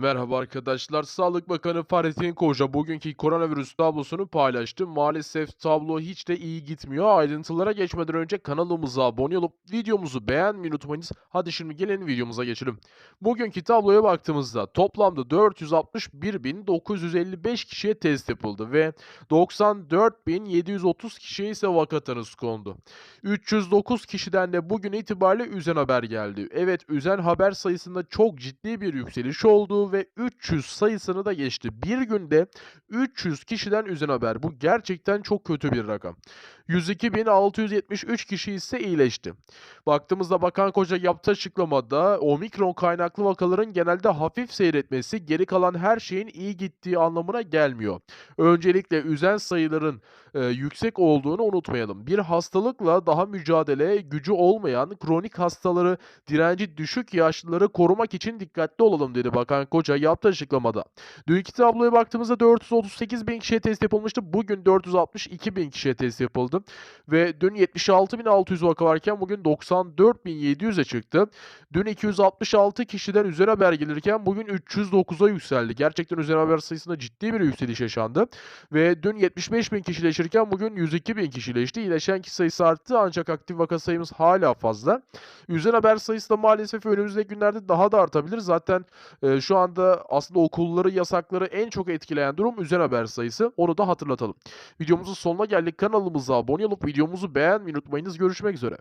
Merhaba arkadaşlar. Sağlık Bakanı Fahrettin Koca bugünkü koronavirüs tablosunu paylaştı. Maalesef tablo hiç de iyi gitmiyor. Ayrıntılara geçmeden önce kanalımıza abone olup videomuzu beğenmeyi unutmayınız. Hadi şimdi gelin videomuza geçelim. Bugünkü tabloya baktığımızda toplamda 461.955 kişiye test yapıldı ve 94.730 kişiye ise vaka tanısı kondu. 309 kişiden de bugün itibariyle üzen haber geldi. Evet üzen haber sayısında çok ciddi bir yükseliş oldu ve 300 sayısını da geçti. Bir günde 300 kişiden üzen haber. Bu gerçekten çok kötü bir rakam. 102.673 kişi ise iyileşti. Baktığımızda Bakan Koca yaptığı açıklamada omikron kaynaklı vakaların genelde hafif seyretmesi geri kalan her şeyin iyi gittiği anlamına gelmiyor. Öncelikle üzen sayıların e, yüksek olduğunu unutmayalım. Bir hastalıkla daha mücadele gücü olmayan kronik hastaları, direnci düşük yaşlıları korumak için dikkatli olalım dedi Bakan Koca yaptığı açıklamada. Dünkü tabloya baktığımızda 438 bin kişiye test yapılmıştı. Bugün 462 bin kişiye test yapıldı. Ve dün 76.600 vaka varken bugün 94.700'e çıktı. Dün 266 kişiden üzerine haber gelirken bugün 309'a yükseldi. Gerçekten üzerine haber sayısında ciddi bir yükseliş yaşandı. Ve dün 75 bin kişileşirken bugün 102 bin kişileşti. İyileşen kişi sayısı arttı ancak aktif vaka sayımız hala fazla. Üzerine haber sayısı da maalesef önümüzdeki günlerde daha da artabilir. Zaten e, şu anda aslında okulları yasakları en çok etkileyen durum üzerine haber sayısı. Onu da hatırlatalım. Videomuzun sonuna geldik. Kanalımıza abone olup videomuzu beğenmeyi unutmayınız. Görüşmek üzere.